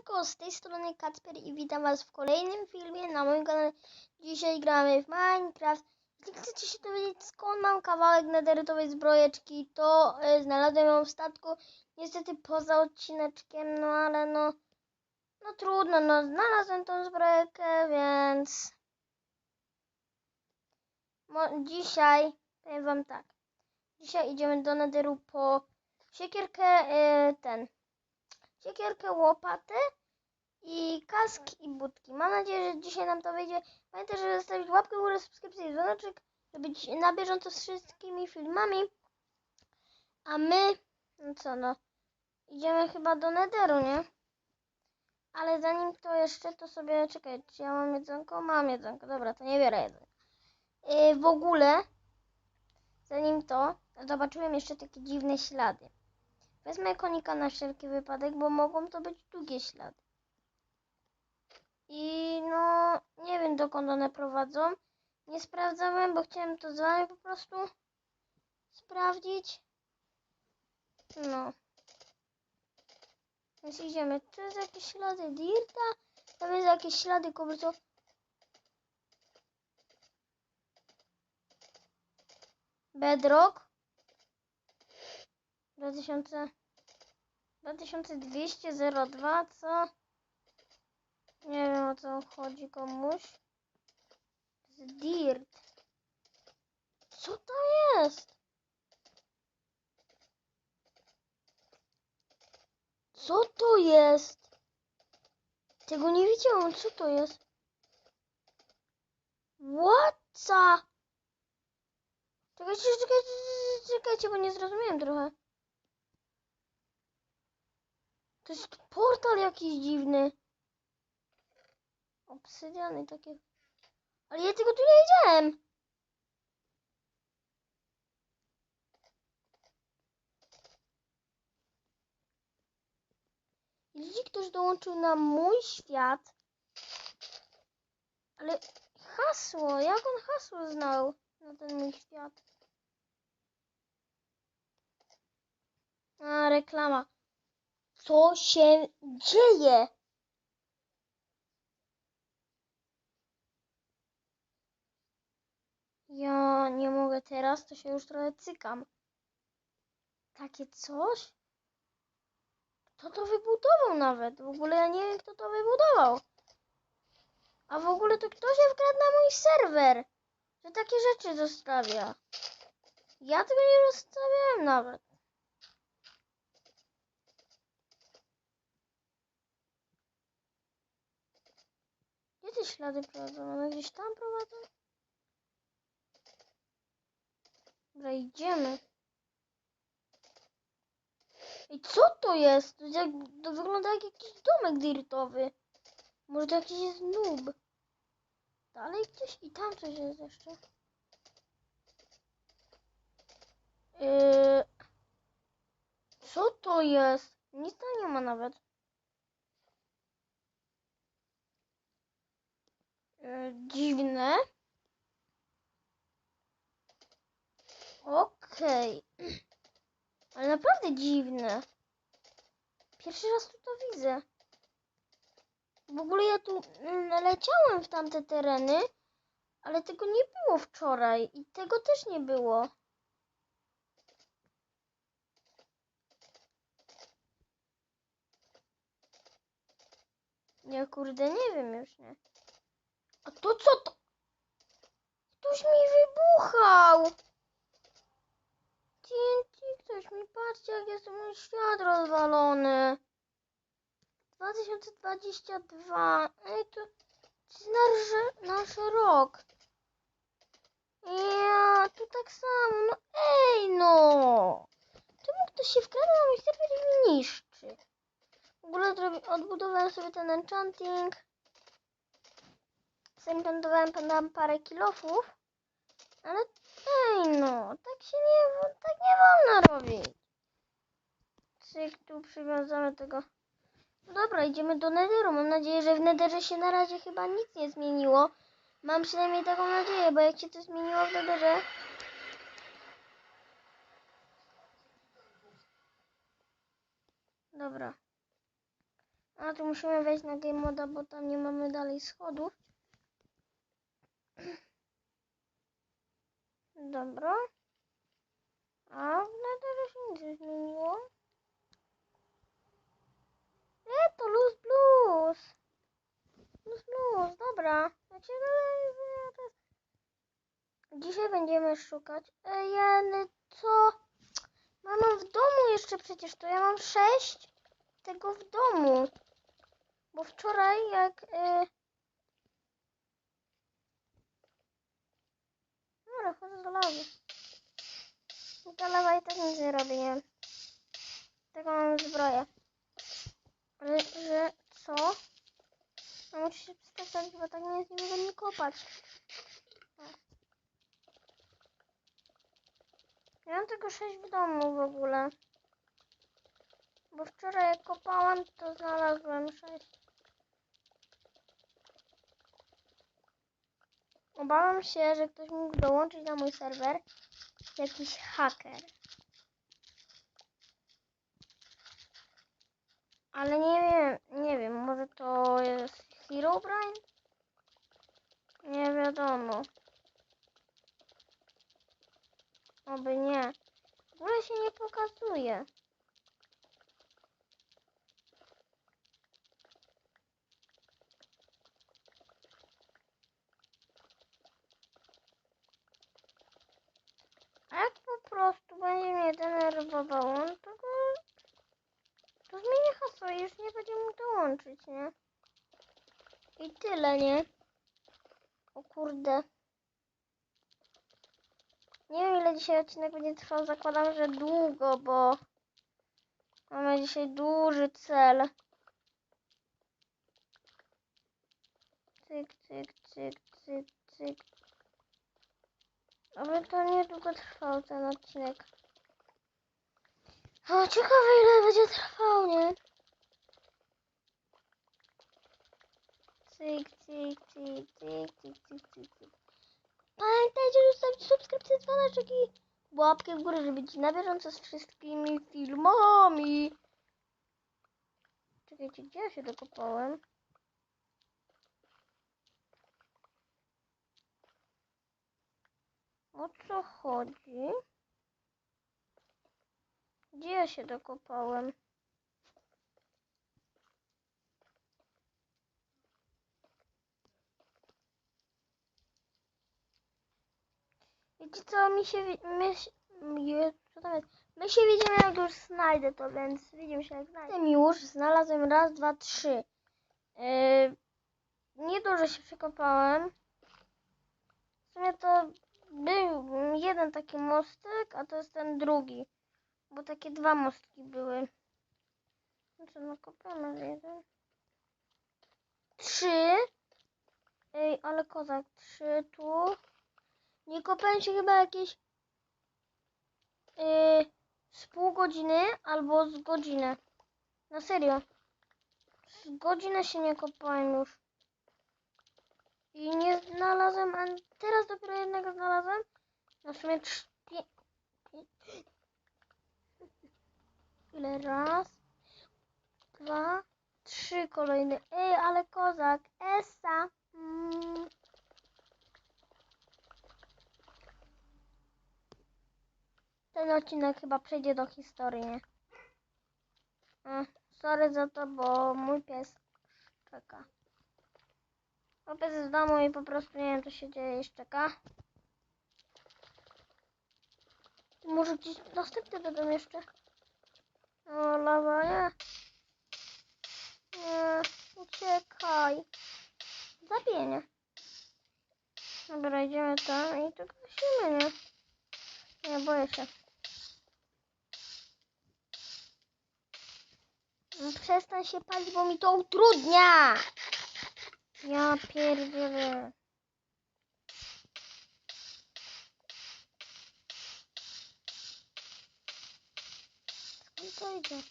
Siemanko, z tej strony Kacper i witam was w kolejnym filmie na moim kanale. Dzisiaj gramy w Minecraft. Jeśli chcecie się dowiedzieć skąd mam kawałek nederytowej zbrojeczki, to y, znalazłem ją w statku. Niestety poza odcineczkiem, no ale no, no trudno, no znalazłem tą zbrojkę, więc Mo- dzisiaj, powiem wam tak, dzisiaj idziemy do nederu po siekierkę, y, ten, siekierkę, łopatę i kask i budki. Mam nadzieję, że dzisiaj nam to wyjdzie. Pamiętaj, żeby zostawić łapkę w górę, subskrypcję i dzwoneczek, żeby być na bieżąco z wszystkimi filmami. A my, no co no, idziemy chyba do Netheru, nie? Ale zanim to jeszcze, to sobie, czekaj, czy ja mam jedzonko? Mam jedzonko, dobra, to nie biorę. Yy, w ogóle, zanim to, zobaczyłem jeszcze takie dziwne ślady. Wezmę konika na wszelki wypadek, bo mogą to być długie ślady. I no, nie wiem dokąd one prowadzą. Nie sprawdzałem, bo chciałem to z wami po prostu sprawdzić. No. Więc idziemy. Tu jest jakieś ślady Dirta. Tam jest jakieś ślady kobrzo. Bedrock. 2000. 2202, co? Nie wiem o co chodzi komuś. Jest Dirt. Co to jest? Co to jest? Tego nie widziałam. Co to jest? What the? Czekajcie, czekajcie, czekajcie, bo nie zrozumiałem trochę. To jest portal jakiś dziwny. Obsydiany takie. Ale ja tego tu nie widziałem. Jeśli ktoś dołączył na mój świat. Ale hasło, jak on hasło znał na ten mój świat? A, reklama. Co się dzieje? Ja nie mogę teraz, to się już trochę cykam. Takie coś? Kto to wybudował nawet? W ogóle ja nie wiem, kto to wybudował. A w ogóle to kto się wkradł na mój serwer? Że takie rzeczy zostawia. Ja tego nie rozstawiałem nawet. Gdzie te ślady prowadzą? One gdzieś tam prowadzą? Dobra, idziemy. I co to jest? To, jest to wygląda jak jakiś domek dirtowy. Może to jakiś jest noob. Dalej gdzieś i tam coś jest jeszcze. Yy, co to jest? Nic tam nie ma nawet. Dziwne. Okej. Ale naprawdę dziwne. Pierwszy raz tu to widzę. W ogóle ja tu mm, leciałem w tamte tereny, ale tego nie było wczoraj i tego też nie było. Ja kurde nie wiem już, nie. A to co to? Ktoś mi wybuchał! TNT, ktoś mi patrzcie, jak jest mój świat rozwalony. 2022. Ej, to jest nasz, rok. Ja, tu tak samo. No ej, no. Czemu ktoś się serwer i mnie niszczy? W ogóle odbudowałem sobie ten enchanting. Zenchantowałem tam parę kilofów. Ale ej, no. Tak się nie, tak nie wolno robić. Cyk, tu przywiązamy tego. No dobra, idziemy do Netheru. Mam nadzieję, że w Netherze się na razie chyba nic nie zmieniło. Mam przynajmniej taką nadzieję, bo jak się to zmieniło w Netherze... Dobra. A tu musimy wejść na game moda, bo tam nie mamy dalej schodów. Dobra. A w Netherze się nic nie zmieniło. Nie, to luz blues. Luz blues, dobra. Cię dalej- Dzisiaj będziemy szukać. Ej, Jeny, co? Mam w domu jeszcze przecież, to ja mam sześć tego w domu. Bo wczoraj jak... Y... Dobra, chodzę do lawy. Ta lawa i tak nic nie robi, nie. Taką mam zbroję. Ale, że co? No muszę się przestać, bo tak nie jest nie mogę nie kopać. O. Ja mam tylko sześć w domu w ogóle. Bo wczoraj jak kopałam, to znalazłem sześć. Obawiam się, że ktoś mógł dołączyć na mój serwer. Jakiś haker. Ale nie wiem, nie wiem, może to jest Herobrine? Nie wiadomo. Oby nie. W ogóle się nie pokazuje. A jak po prostu będzie mnie denerwował on, to go... To zmieni hasło i już nie będzie mógł dołączyć, nie? I tyle, nie? O kurde. Nie wiem ile dzisiaj odcinek będzie trwał, zakładam, że długo, bo mamy dzisiaj duży cel. Cyk, cyk, cyk, cyk, cyk. Ale to niedługo trwał ten odcinek. O, ciekawe ile będzie trwał, nie? Cyk, cyk, cyk, cyk, cyk, cyk, cyk. Pamiętajcie, że zostawić subskrypcję, dzwoneczek i łapkę w górę, żeby być na bieżąco z wszystkimi filmami. Czekajcie, gdzie ja się dokopałem? O co chodzi? Gdzie ja się dokopałem? Wiecie co, mi się... My, jest? My się widzimy jak już znajdę to, więc widzimy się jak znajdę. Już znalazłem raz, dwa, trzy. Yy, niedużo się przekopałem. W sumie to był jeden taki mostek, a to jest ten drugi. Bo takie dwa mostki były. Co, no kopiamy jeden. Trzy. Ej, ale kozak. Trzy tu. Nie kopałem się chyba jakieś yy, z pół godziny albo z godzinę. Na serio. Z godzinę się nie kopałem już. I nie znalazłem, teraz dopiero jednego znalazłem. Na sumie trz- pie- pie- Ile? Raz, dwa, trzy kolejne. Ej, ale kozak. Esa. Mm. Ten odcinek chyba przejdzie do historii? E, sorry za to, bo mój pies czeka. Pies jest w domu i po prostu nie wiem co się dzieje i czeka. Może gdzieś następny będą jeszcze. O, lawa, nie. Nie, uciekaj. Zabiję. Dobra, idziemy tam i to gasimy, nie? Nie, boję się. No, Przestań się palić, bo mi to utrudnia. Ja pierdzielę. Skąd to idzie?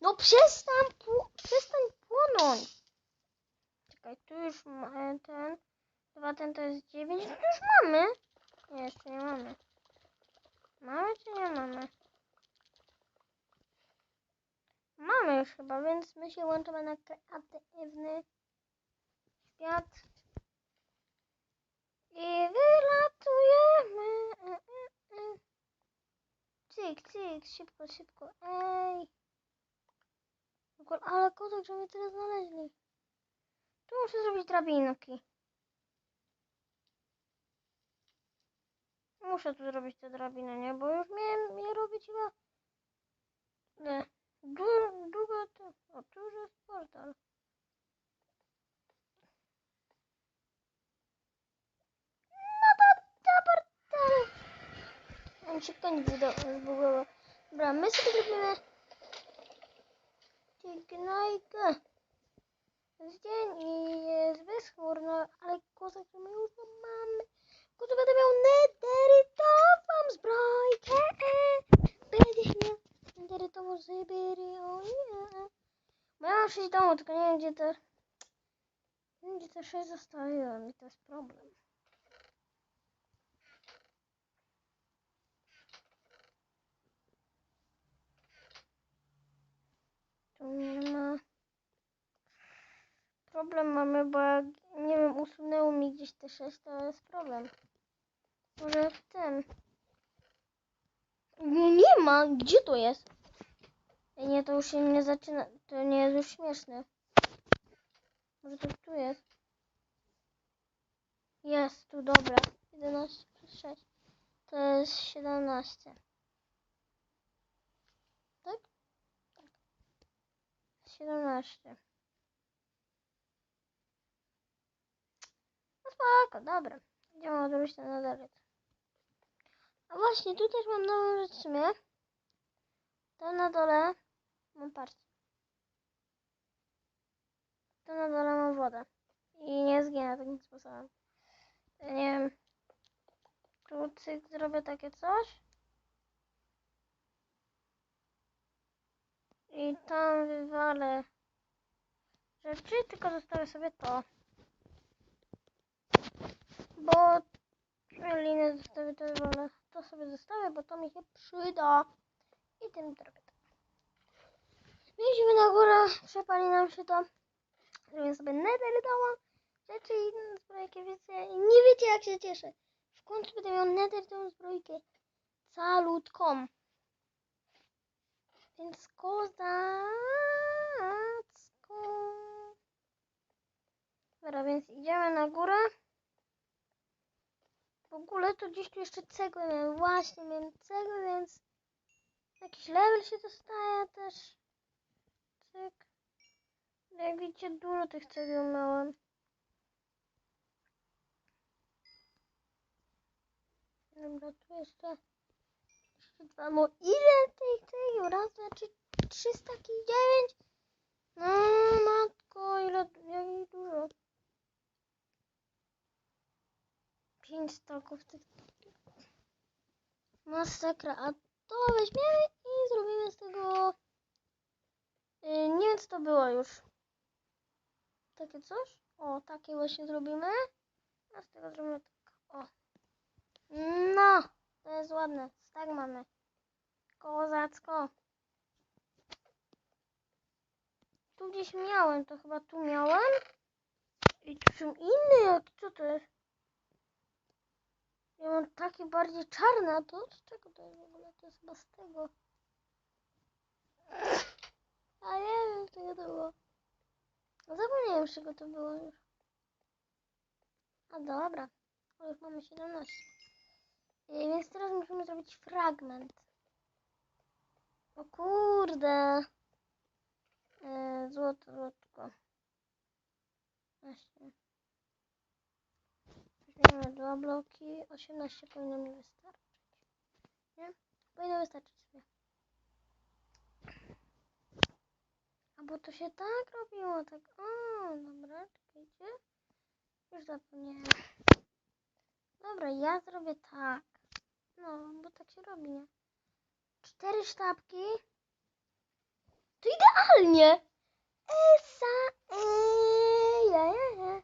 No przestań, przestań płonąć. czekaj, tu już ma, ten, dwa ten to jest dziewięć, no to już mamy. Nie, jeszcze nie mamy. Mamy czy nie mamy? Mamy już chyba, więc my się łączymy na kreatywny świat. I wylatujemy. E, e, e. Cyk, cyk, szybko, szybko. Ej. Ale kozak, że mnie tyle znaleźli. Tu muszę zrobić drabinki. Muszę tu zrobić te drabiny, nie? Bo już miałem je robić chyba... Nie. Du- Długo to... O, tu już jest portal. No to do portalu. On się koniec zbugował. Dobra, my sobie zrobimy... Gnojkę. Jest dzień i jest bezchmurno, ale kozak, my już to mamy. Kozak będę miał nederytową zbrojkę. Będziesz miał nederytową Syberię. Mam 6 domu, tylko nie wiem gdzie to... Nie wiem gdzie to 6 zostawiłem i to jest problem. Tu nie ma... Problem mamy, bo jak, nie wiem, usunęło mi gdzieś te 6, to jest problem. Może w tym. Nie, nie ma! Gdzie to jest? Nie, to już się nie zaczyna. To nie jest już śmieszne. Może to tu jest? Jest tu, dobra. 11 plus 6. To jest 17. Tak? Tak. 17. spoko, dobra. Idziemy odrobić ten nadaryt. A właśnie, tu też mam nową rzecz w sumie. Tam na dole mam patrzcie. Tu na dole mam wodę. I nie zginę takim sposobem. Nie wiem. Tu zrobię takie coś. I tam wywalę rzeczy, tylko zostawię sobie to. Bo linę zostawię to wywalę. To sobie zostawię, bo to mi się przyda. I tym zrobię to. Mieliśmy na górę, przepali nam się to. Zrobię sobie nether doма. Rzeczy i zbrojkę, więc ja nie wiecie jak się cieszę. W końcu będę miał nether tą zbrojkę. Calutką. Więc kozacko. Dobra, więc idziemy na górę. Ogóle to gdzieś tu jeszcze cegłę miałem. Właśnie miałem cegłę, więc jakiś level się dostaje też. Cyk. Jak widzicie, dużo tych cegieł miałem. Dobra, tu jeszcze, jeszcze dwa. No ile tych cegieł? Raz, dwa, trzy, trzy staki, dziewięć. No matko, ile, jak dużo. Pięć staków tych. Masakra, a to weźmiemy i zrobimy z tego... Yy, nie wiem co to było już. Takie coś? O, takie właśnie zrobimy. A z tego zrobimy tak. O. No, to jest ładne. Tak mamy. Kozacko. Tu gdzieś miałem, to chyba tu miałem. I tu są inne jak, co to jest? Ja mam takie bardziej czarne, a to z czego to jest w ogóle? To jest chyba z tego. A nie wiem, z czego to było. No Zapomniałem, z czego to było już. A dobra. O, już mamy 17. Yy, więc teraz musimy zrobić fragment. O kurde. Yy, złoto, złotko. Właśnie. Dwa bloki. 18 powinno mi wystarczyć. Nie? Powinno wystarczyć sobie. A bo to się tak robiło, tak. O, dobra, czekajcie. Już zapomniałem. Dobra, ja zrobię tak. No, bo tak się robi, nie? Cztery sztabki. To idealnie! Esa, ej, ja, ja,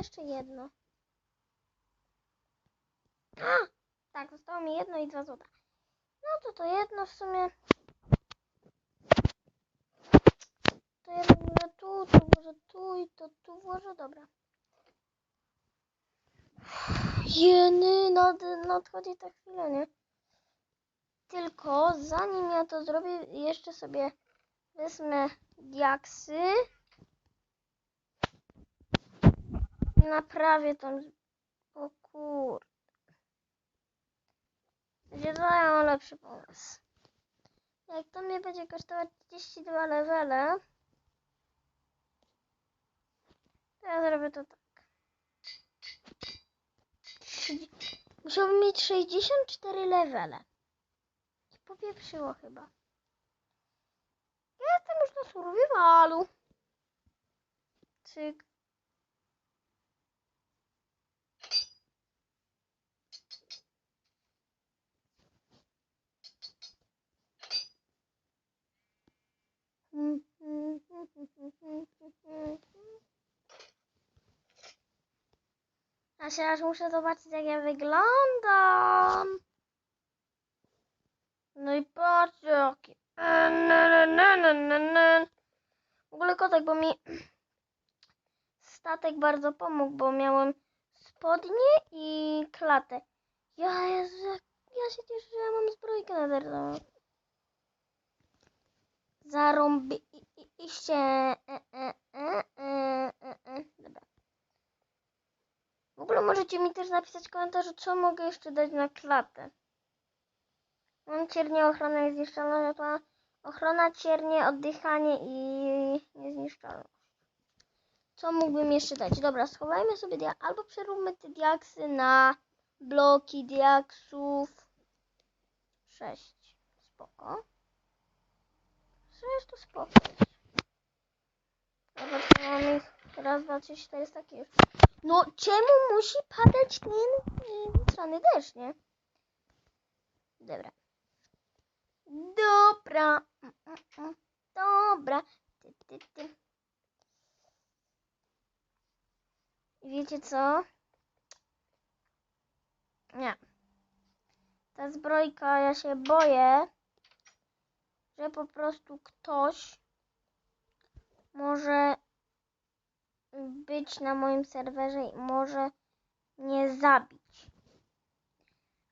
jeszcze jedno. A! Tak, zostało mi jedno i dwa złota. No to to jedno w sumie. To jedno może tu, to może tu i to tu włożę. Dobra. Jeny, nad, nadchodzi ta chwila, nie? Tylko zanim ja to zrobię, jeszcze sobie wezmę diaksy. Naprawię tam. O kur... Będzie dają lepszy pomysł. Jak to mnie będzie kosztować 32 levele, to ja zrobię to tak. Musiałbym mieć 64 levele. I popieprzyło chyba. Ja jestem już na survivalu. Cyk. Się aż muszę zobaczyć, jak ja wyglądam. No i patrzcie, jaki. W ogóle kotek, bo mi statek bardzo pomógł, bo miałem spodnie i klatę. Ja, Jezu, ja się cieszę, że ja mam zbrojkę nederową. Zarąbi... i- i- iście. E, e, e, e, e, e. Dobra. W ogóle możecie mi też napisać w komentarzu, co mogę jeszcze dać na klatę. Mam ciernie, ochrona zniszczalność, to ma ochrona, ciernie, oddychanie i niezniszczalność. Co mógłbym jeszcze dać? Dobra, schowajmy sobie dia- albo przeróbmy te diaksy na bloki diaksów. 6. Spoko. 6 to spoko. Dobra, to mamy ich raz, dwa, trzy, cztery, jest takie już. No czemu musi padać y, strony deszcz, nie? Dobra. Dobra. Dobra. Ty, ty, ty. Wiecie co? Nie. Ta zbrojka, ja się boję, że po prostu ktoś może być na moim serwerze i może mnie zabić.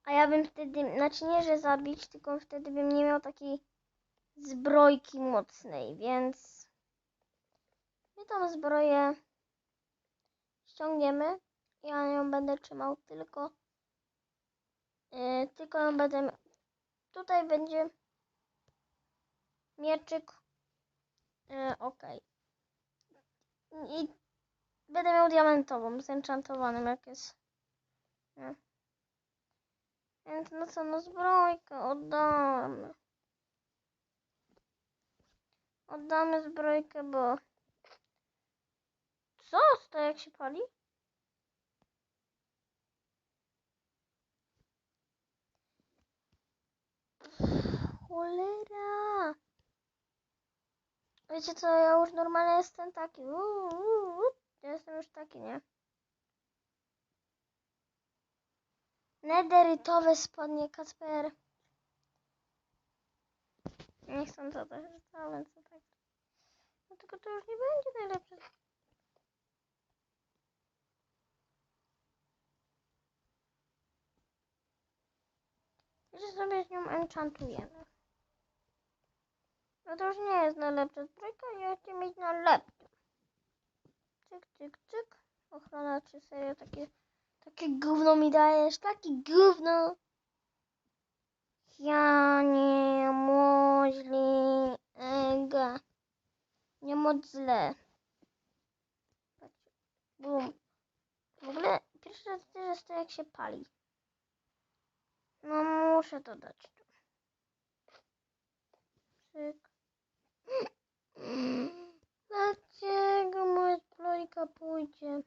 A ja bym wtedy, znaczy nie, że zabić, tylko wtedy bym nie miał takiej zbrojki mocnej, więc my tą zbroję ściągniemy. Ja ją będę trzymał tylko, yy, tylko ją będę, tutaj będzie mieczyk, yy, okej. I będę miał diamentową, zenchantowaną jak jest. Nie. Więc no co, no zbrojkę oddamy. Oddamy zbrojkę, bo... Co? To jak się pali? Cholera! Wiecie co, ja już normalnie jestem taki. Uuu, uuu, uuu. Ja jestem już taki, nie? Nederytowe spodnie Kasper. Nie chcę to też rzucałem, co tak. No tylko to już nie będzie najlepsze. Że sobie z nią enchantujemy. No to już nie jest najlepsza zbrojka, ja chcę mieć najlepszą. Cyk, cyk, cyk. Ochrona, czy serio takie, takie gówno mi dajesz? Takie gówno. Ja nie możliwe. Nie. Patrzcie. Bum. W ogóle pierwszy raz widzę, że to jak się pali. No muszę to dać tu. Cyk. Dlaczego moja splojka pójdzie?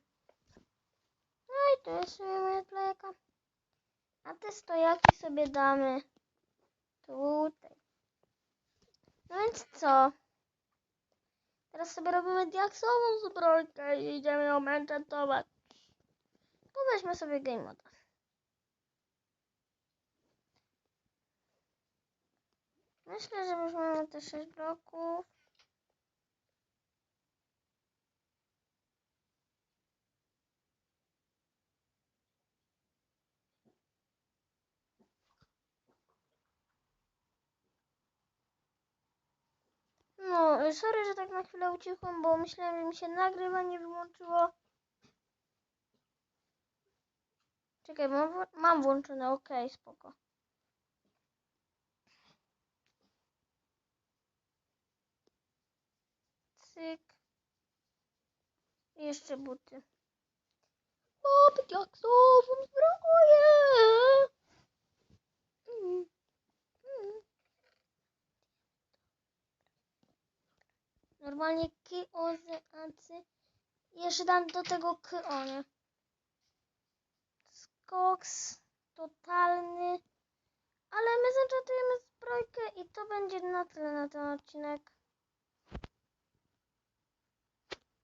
No i to jest moja splojka. A te stojaki sobie damy tutaj. No więc co? Teraz sobie robimy diaksową zbrojkę i idziemy ją enchantować. weźmy sobie game moda. Myślę, że już mamy te 6 bloków. No, y, sorry, że tak na chwilę ucichłam, bo myślałem, że mi się nagrywanie wyłączyło. Czekaj, mam, mam włączone, okej, spoko. Cyk. I jeszcze buty. O, diaksową zbroję! Mm, mm. Normalnie kiozy, acy. I Jeszcze dam do tego kyonie. Skoks totalny. Ale my zenchantujemy zbrojkę i to będzie na tyle na ten odcinek.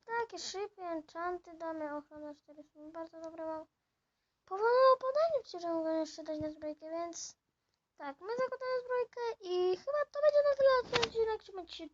Takie szybkie enchanty damy. Ochrona 4 są bardzo dobre mam. Powolne opadanie przecież mogę jeszcze dać na zbrojkę, więc tak, my zakładamy zbrojkę i chyba to będzie na tyle na ten odcinek. Trzymajcie się,